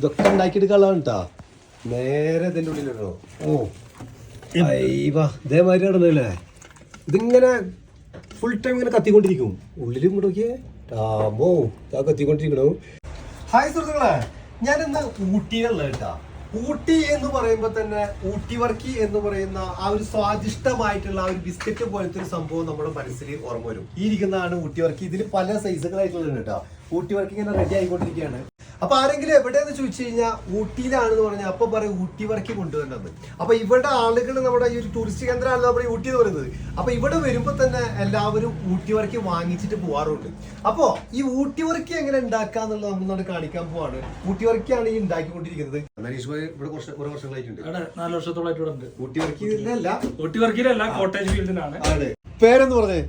ഇതൊക്കെ ഉണ്ടാക്കിയെടുക്കാനുള്ളതാണ് കേട്ടാ നേരെ ഇതിന്റെ ഉള്ളിലിടണോ? ഓ. അയ്യവാ ഇതേമാതിരി നടന്നല്ലേ ഇതിങ്ങനെ ഫുൾ ടൈം ഇങ്ങനെ കത്തിക്കൊണ്ടിരിക്കും. ഉള്ളിലും കൂടെ നോക്കിയേ. ടാമോ ഇതാ കത്തിക്കൊണ്ടിരിക്കണു. ഹായ് സുഹൃത്തുക്കളെ ഞാൻ ഇന്ന് ഊട്ടിയിലുള്ള കേട്ടാ ഊട്ടി എന്ന് പറയുമ്പോൾ തന്നെ ഊട്ടി വർക്കി എന്ന് പറയുന്ന ആ ഒരു സ്വാദിഷ്ടമായിട്ടുള്ള ആ ഒരു ബിസ്ക്കറ്റ് പോലത്തെ ഒരു സംഭവം നമ്മുടെ മനസ്സിൽ ഓർമ്മ വരും. ഈ ഇരിക്കുന്നതാണ് ഊട്ടി വർക്കി. ഇതിൽ പല സൈസുകളായിട്ടുള്ളത് കേട്ടോ. ഊട്ടി വർക്കിംഗ് ഇങ്ങനെ റെഡി ആയിക്കൊണ്ടിരിക്കുകയാണ്. അപ്പൊ ആരെങ്കിലും എവിടെയെന്ന് ചോദിച്ചു കഴിഞ്ഞാൽ ഊട്ടിയിലാണെന്ന് പറഞ്ഞാൽ അപ്പൊ പറയും ഊട്ടി വർക്ക് കൊണ്ടുവരേണ്ടത് അപ്പൊ ഇവിടെ ആളുകൾ നമ്മുടെ ഈ ഒരു ടൂറിസ്റ്റ് കേന്ദ്രമാണല്ലോ നമ്മുടെ ഊട്ടി എന്ന് പറയുന്നത്. അപ്പൊ ഇവിടെ വരുമ്പോ തന്നെ എല്ലാവരും ഊട്ടി വർക്ക് വാങ്ങിച്ചിട്ട് പോവാറുണ്ട്. അപ്പോ ഈ ഊട്ടി വർക്ക് എങ്ങനെ ഉണ്ടാക്കാന്നുള്ളത് നമ്മളോട് കാണിക്കാൻ പോവാണ്. ഊട്ടി വർക്കിയാണ് ഈ ഉണ്ടാക്കിക്കൊണ്ടിരിക്കുന്നത്. ഇവിടെ കുറച്ച് കുറെ വർഷങ്ങളായിട്ടുണ്ട്. നാല് വർഷത്തോളായിട്ട് ഇവിടെ ഉണ്ട്. ഊട്ടി വർക്കിലല്ല കോട്ടേജ് ഫീൽഡിലാണ് ആണ്. പേരെന്ന് പറഞ്ഞേ?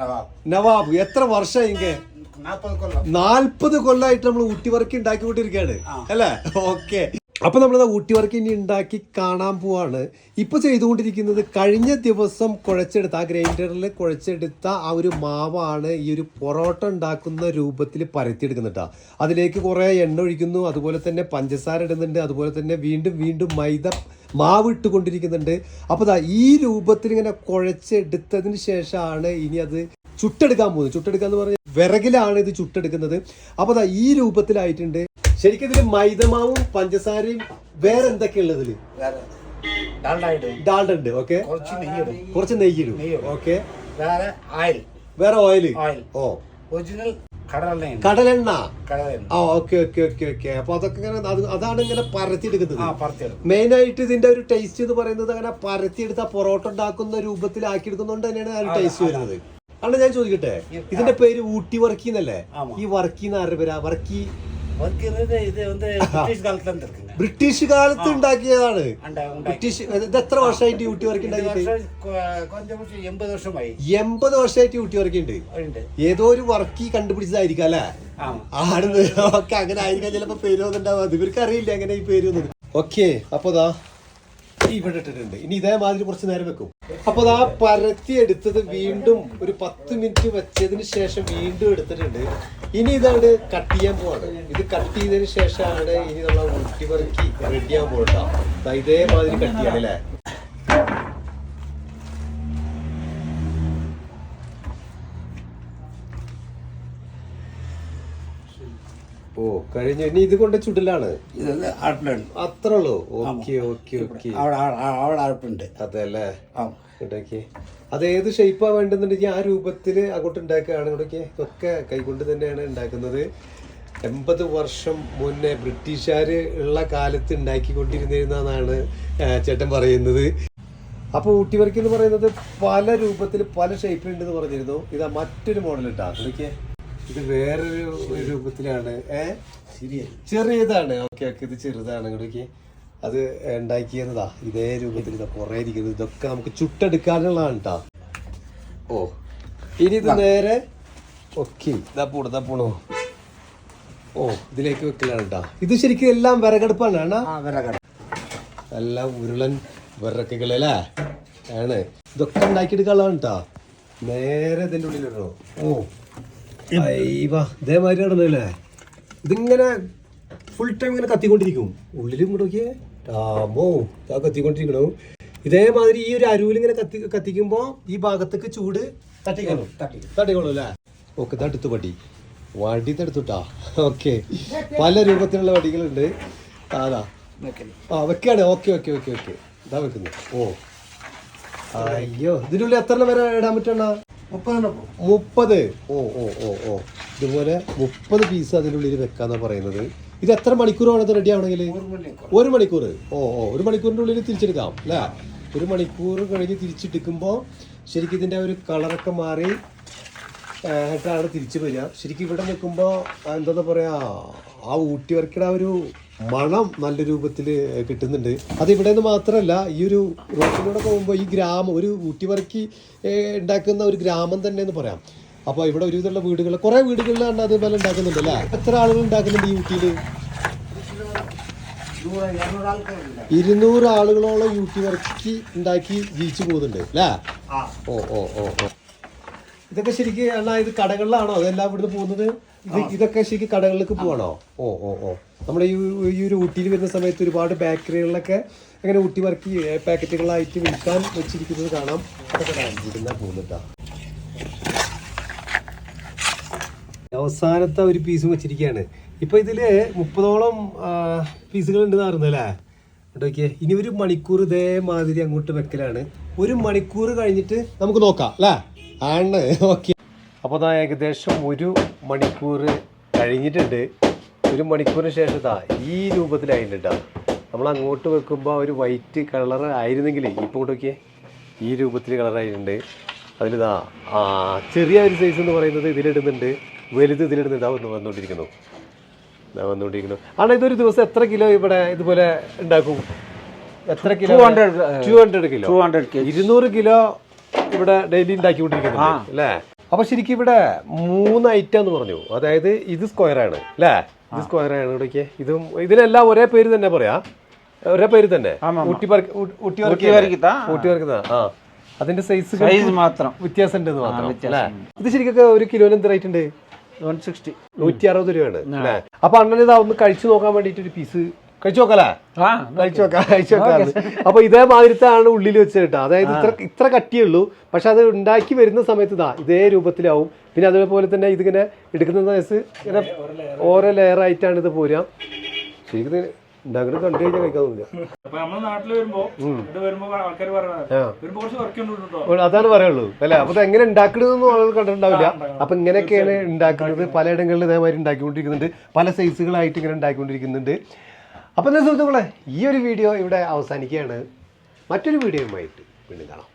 നവാബ്. നവാബ്. എത്ര വർഷം ഇങ്ങനെ നാൽപ്പത് കൊല്ലം. നാൽപ്പത് കൊല്ലമായിട്ട് നമ്മൾ ഊട്ടി വർക്ക് ഉണ്ടാക്കിക്കൊണ്ടിരിക്കുകയാണ് അല്ലേ? ഓക്കെ. അപ്പൊ നമ്മൾ ഊട്ടി വർക്ക് ഇനി ഉണ്ടാക്കി കാണാൻ പോവാണ്. ഇപ്പൊ ചെയ്തുകൊണ്ടിരിക്കുന്നത് കഴിഞ്ഞ ദിവസം കുഴച്ചെടുത്ത ആ ഗ്രൈൻഡറിൽ കുഴച്ചെടുത്ത ആ ഒരു മാവാണ് ഈ ഒരു പൊറോട്ട ഉണ്ടാക്കുന്ന രൂപത്തിൽ പരത്തിയെടുക്കുന്നുട്ടാ. അതിലേക്ക് കുറെ എണ്ണ ഒഴിക്കുന്നു അതുപോലെ തന്നെ പഞ്ചസാര ഇടുന്നുണ്ട് അതുപോലെ തന്നെ വീണ്ടും വീണ്ടും മൈദ മാവ് ഇട്ടുകൊണ്ടിരിക്കുന്നുണ്ട് അപ്പോൾ ഈ രൂപത്തിൽ ഇങ്ങനെ കുഴച്ചെടുത്തതിന് ശേഷമാണ് ഇനി അത് ചുട്ടെടുക്കാൻ പോകുന്നത് ചുട്ടെടുക്കുക എന്ന് പറഞ്ഞാൽ വിറകിലാണ് ഇത് ചുട്ടെടുക്കുന്നത്. അപ്പോൾ അതാ ഈ രൂപത്തിലായിട്ടുണ്ട്. ശരിക്കും ഇതിൽ മൈദമാവും പഞ്ചസാരയും വേറെ എന്തൊക്കെയുള്ളത് ഇതിൽ? വേറെ. ഡാൽഡ ഡാൾഡ ഉണ്ട് ഓക്കെ. കുറച്ച് നെയ്യിടും. ഓക്കെ. വേറെ ഓയിൽ വേറെ ഓയിൽ ഓയിൽ ഓ. ഒറിജിനൽ കടലെണ്ണ. ആ ഓക്കെ ഓക്കെ ഓക്കെ ഓക്കെ. അപ്പൊ അതൊക്കെ ഇങ്ങനെ അതാണ് ഇങ്ങനെ പരത്തിയെടുക്കുന്നത്. മെയിൻ ആയിട്ട് ഇതിന്റെ ഒരു ടേസ്റ്റ് എന്ന് പറയുന്നത് അങ്ങനെ പരത്തിയെടുത്ത പൊറോട്ട ഉണ്ടാക്കുന്ന രൂപത്തിലാക്കി എടുക്കുന്നതുകൊണ്ട് തന്നെയാണ് ആ ടേസ്റ്റ് വരുന്നത്. അല്ല ഞാൻ ചോദിക്കട്ടെ? ഇതിന്റെ പേര് ഊട്ടി വർക്കി എന്നല്ലേ ഈ വർക്കി എന്ന് ആരുടെ പേരാ? വർക്കി ബ്രിട്ടീഷ് കാലത്ത് ഉണ്ടാക്കിയതാണ്. ബ്രിട്ടീഷ് ഇത് എത്ര വർഷമായിട്ട് ഊട്ടി വർക്ക് ഉണ്ടാക്കിയിട്ട്? എൺപത് വർഷമായി. എൺപത് വർഷമായിട്ട് ഊട്ടി വർക്ക് ഉണ്ട്. ഏതോ ഒരു വർക്കി കണ്ടുപിടിച്ചതായിരിക്കും അല്ലെ? ആടുന്നത് ഒക്കെ അങ്ങനെ ആയിരിക്കാം ചിലപ്പോ പേര് വന്നിട്ടുണ്ടാവും. അത് ഇവർക്ക് അറിയില്ല അങ്ങനെ ഈ പേര് വന്നത്. ഓക്കെ അപ്പൊ ഇവിടെ ഇട്ടിട്ടുണ്ട്. ഇനി ഇതേമാതിരി കുറച്ച് നേരം വെക്കും. അപ്പൊ ആ പരത്തി എടുത്തത് വീണ്ടും ഒരു പത്ത് മിനിറ്റ് വെച്ചതിന് ശേഷം വീണ്ടും എടുത്തിട്ടുണ്ട്. ഇനി ഇതാണ് കട്ട് ചെയ്യാൻ പോവാണ്. ഇത് കട്ട് ചെയ്തതിന് ശേഷമാണ് ഇനി നമ്മൾ ഊട്ടി പറക്കി റെഡി ചെയ്യാൻ പോകട്ടോ ഇതേമാതിരി കട്ട് ചെയ്യണം അല്ലേ ഓ കഴിഞ്ഞ ഇനി ഇത് കൊണ്ട് ചുടലാണ്. അത്ര ഉള്ളൂ അത് ഏത് ഷേപ്പാ വേണ്ടെന്നുണ്ടെങ്കിൽ ആ രൂപത്തിൽ അങ്ങോട്ട് ഉണ്ടാക്കുകയാണ്. ഇവിടേക്ക് ഒക്കെ കൈകൊണ്ട് തന്നെയാണ് ഉണ്ടാക്കുന്നത്. എൺപത് വർഷം മുന്നേ ബ്രിട്ടീഷുകാർ ഉള്ള കാലത്ത് ഉണ്ടാക്കിക്കൊണ്ടിരുന്നിരുന്നതാണ് ചേട്ടൻ പറയുന്നത്. അപ്പോൾ ഊട്ടി വർക്ക് എന്ന് പറയുന്നത് പല രൂപത്തിൽ പല ഷേപ്പിലുണ്ടെന്ന് പറഞ്ഞിരുന്നു. ഇതാ മറ്റൊരു മോഡൽ ഇട്ടാ. ഇടയ്ക്ക് ഇത് വേറൊരു രൂപത്തിലാണ്. ഏ? ചെറിയതാണ്. ഓക്കെ ഓക്കെ ഇത് ചെറുതാണ്. ഇങ്ങോട്ടേക്ക്. അത് ഉണ്ടാക്കിയതാ ഇതേ രൂപത്തിൽ ഇതാ കുറേ ഇരിക്കുന്നത്. ഇതൊക്കെ നമുക്ക് ചുട്ടെടുക്കാനുള്ളതാണ് കേട്ടോ ഓ ഇനി ഇത് നേരെ ഓക്കെ ഇതാ പോണു ഇതാ പോണു. ഓ ഇതിലേക്ക് വെക്കലാണ് കേട്ടോ ഇത് ശരിക്കും എല്ലാം വിറകടുപ്പാണ് എല്ലാം ഉരുളൻ വിറക്കുകൾ അല്ലേ? ആണ്. ഇതൊക്കെ ഉണ്ടാക്കിയെടുക്കാനുള്ളതാണ് കേട്ടോ നേരെ ഇതിന്റെ ഉള്ളിലിടണോ? ഓ. ഇതേമാതിരി നടന്നല്ലേ ഇതിങ്ങനെ ഫുൾ ടൈം ഇങ്ങനെ കത്തിക്കൊണ്ടിരിക്കും. ഉള്ളിലും കൂടെ നോക്കിയേ ടാമോ ഇതാ കത്തിക്കൊണ്ടിരിക്കണു. ഇതേമാതിരി ഈ ഒരു അരുവിൽ ഇങ്ങനെ കത്തി കത്തിക്കുമ്പോൾ ഈ ഭാഗത്തേക്ക് ചൂട് തട്ടിക്കോളും തട്ടി തട്ടിക്കോളും അല്ലേ? ഓക്കെ തടുത്തു പടി വടി. തടുത്തുട്ടാ ഓക്കെ. പല രൂപത്തിലുള്ള വടികളുണ്ട്. അതാ ആ വെക്കാണ്. Okay okay okay okay. ഇതാ വെക്കുന്നു. ഓ. അയ്യോ ഇതിനുള്ളിൽ എത്ര വരെ ഇടാൻ പറ്റണ മുപ്പത്. ഓ ഓ ഓ ഓ. ഇതുപോലെ മുപ്പത് പീസ് അതിനുള്ളിൽ വെക്കാന്നാ പറയുന്നത്. ഇത് എത്ര മണിക്കൂറാണ് ഇത് റെഡി ആവണമെങ്കിൽ ഒരു മണിക്കൂർ. ഓ ഓ ഒരു മണിക്കൂറിന്റെ ഉള്ളിൽ തിരിച്ചെടുക്കാം അല്ലേ? ഒരു മണിക്കൂർ കഴിഞ്ഞ് തിരിച്ചെടുക്കുമ്പോൾ ശരിക്കും ഇതിന്റെ ഒരു കളറൊക്കെ മാറി ആയിട്ടാണ് തിരിച്ചു വരിക. ശരിക്കും ഇവിടെ നിൽക്കുമ്പോൾ എന്താ പറയുക ആ ഊട്ടി വർക്കിയുടെ ആ ഒരു മണം നല്ല രൂപത്തിൽ കിട്ടുന്നുണ്ട്. അത് ഇവിടെ നിന്ന് മാത്രമല്ല ഈ ഒരു റോട്ടിലൂടെ പോകുമ്പോൾ ഈ ഗ്രാമം ഒരു ഊട്ടി വർക്കി ഉണ്ടാക്കുന്ന ഒരു ഗ്രാമം തന്നെ എന്ന് പറയാം. അപ്പോൾ ഇവിടെ ഒരുവിധമുള്ള വീടുകൾ കുറേ വീടുകളിലാണ് അതുപോലെ ഉണ്ടാക്കുന്നുണ്ട് അല്ലേ? എത്ര ആളുകൾ ഉണ്ടാക്കുന്നുണ്ട് ഈ ഊട്ടിയിൽ നൂറ് ഇരുന്നൂറ് ആളുകളോളം യൂട്ടി വർക്കി ഉണ്ടാക്കി ജീവിച്ചു പോകുന്നുണ്ട് അല്ലേ? ഓ ഓ ഓ ഓ. ഇതൊക്കെ ശരിക്കും അണ്ണാ ഇത് കടകളിലാണോ? അതെല്ലാം ഇവിടുന്ന് പോകുന്നത്? ഇത് ഇതൊക്കെ ശരിക്കും കടകളിലേക്ക് പോവാണോ? ഓ ഓ ഓ. നമ്മുടെ ഈ ഈ ഒരു ഊട്ടിയിൽ വരുന്ന സമയത്ത് ഒരുപാട് ബേക്കറികളിലൊക്കെ അങ്ങനെ ഊട്ടി വർക്ക് പാക്കറ്റുകളായിട്ട് വിൽക്കാൻ വെച്ചിരിക്കുന്നത് കാണാം. അതൊക്കെ ഇടുന്ന പോകുന്നുട്ടാ അവസാനത്തെ ഒരു പീസും വെച്ചിരിക്കുകയാണ്. ഇപ്പൊ ഇതിൽ മുപ്പതോളം പീസുകൾ ഉണ്ട് അല്ലേ ഓക്കെ ഇനി ഒരു മണിക്കൂർ ഇതേമാതിരി അങ്ങോട്ട് വെക്കലാണ്. ഒരു മണിക്കൂർ കഴിഞ്ഞിട്ട് നമുക്ക് നോക്കാം അല്ലേ ആണ്. ഓക്കെ. അപ്പോൾ അതാ ഏകദേശം ഒരു മണിക്കൂർ കഴിഞ്ഞിട്ടുണ്ട്. ഒരു മണിക്കൂറിന് ശേഷം ഇതാ ഈ രൂപത്തിലായിട്ടുണ്ട് നമ്മൾ അങ്ങോട്ട് വെക്കുമ്പോൾ ഒരു വൈറ്റ് കളർ ആയിരുന്നെങ്കിൽ ഇപ്പോൾ നോക്കിയേ. ഈ രൂപത്തിൽ കളറായിട്ടുണ്ട് അതിലിതാ ആ ചെറിയ ഒരു സൈസ് എന്ന് പറയുന്നത് ഇതിലിടുന്നുണ്ട്. വലുത് ഇതിലിടുന്നുണ്ട് ആ വന്നു വന്നുകൊണ്ടിരിക്കുന്നു ഇതാ വന്നുകൊണ്ടിരിക്കുന്നു ആണ് ഇതൊരു ദിവസം എത്ര കിലോ ഇവിടെ ഇതുപോലെ ഉണ്ടാക്കും? എത്ര kilo? 200, two hundred kilo. 200 kg. ഇരുന്നൂറ് കിലോ ഇവിടെ ഡെയിലി ഉണ്ടാക്കിക്കൊണ്ടിരിക്കുന്നത് അല്ലേ? അപ്പൊ ശരിക്കും ഇവിടെ മൂന്ന് ഐറ്റം എന്ന് പറഞ്ഞു. അതായത് ഇത് സ്ക്വയർ ആണ് അല്ലേ? ഇത് സ്ക്വയർ ആണ് ഇവിടേക്ക്. ഇതും ഇതിനെല്ലാം ഒരേ പേര് തന്നെ പറയാ. ഒരേ പേര് തന്നെ. ആ. അതിന്റെ സൈസ് സൈസ് മാത്രം. വ്യത്യാസം ഉണ്ടെന്ന് മാത്രം അല്ലേ? ഇത് ശരിക്കും ഒരു കിലോന് എന്ത് റേറ്റ് ഉണ്ട്? വൺ സിക്സ്റ്റി നൂറ്റി അറുപത് രൂപയാണ് അപ്പൊ അണ്ണൻ ഇതാ ഒന്ന് കഴിച്ചു നോക്കാൻ വേണ്ടിട്ട് ഒരു പീസ് കഴിച്ചു നോക്കല്ലേ ആ കഴിച്ചു നോക്കാം കഴിച്ചു നോക്കാം അപ്പൊ ഇതേമാതിരത്താണ് ഉള്ളിൽ വെച്ച് കേട്ടോ. അതായത് ഇത്ര ഇത്ര കട്ടിയുള്ളൂ. പക്ഷെ അത് ഉണ്ടാക്കി വരുന്ന സമയത്ത് ഇതാ ഇതേ രൂപത്തിലാവും. പിന്നെ അതേപോലെ തന്നെ ഇതിങ്ങനെ എടുക്കുന്ന സമയത്ത് ഇങ്ങനെ ഓരോ ലെയർ ആയിട്ടാണ് ഇത് പോരാ ശരിക്കും കണ്ടു കഴിഞ്ഞാൽ കഴിക്കാൻ തോന്നില്ല. അതാണ് പറയുള്ളൂ. അല്ലെ? അപ്പൊ എങ്ങനെ ഉണ്ടാക്കണമെന്നും ആളുകൾ കണ്ടിട്ടുണ്ടാവില്ല. അപ്പൊ ഇങ്ങനെയൊക്കെയാണ് ഉണ്ടാക്കുന്നത്. പലയിടങ്ങളിൽ ഇതേമാതിരി ഉണ്ടാക്കിക്കൊണ്ടിരിക്കുന്നുണ്ട്. പല സൈസുകളായിട്ട് ഇങ്ങനെ ഉണ്ടാക്കിക്കൊണ്ടിരിക്കുന്നുണ്ട്. അപ്പൊ എന്താ സുഹൃത്തുക്കളെ ഈ ഒരു വീഡിയോ ഇവിടെ അവസാനിക്കുകയാണ്. മറ്റൊരു വീഡിയോയുമായിട്ട് വീണ്ടും കാണാം.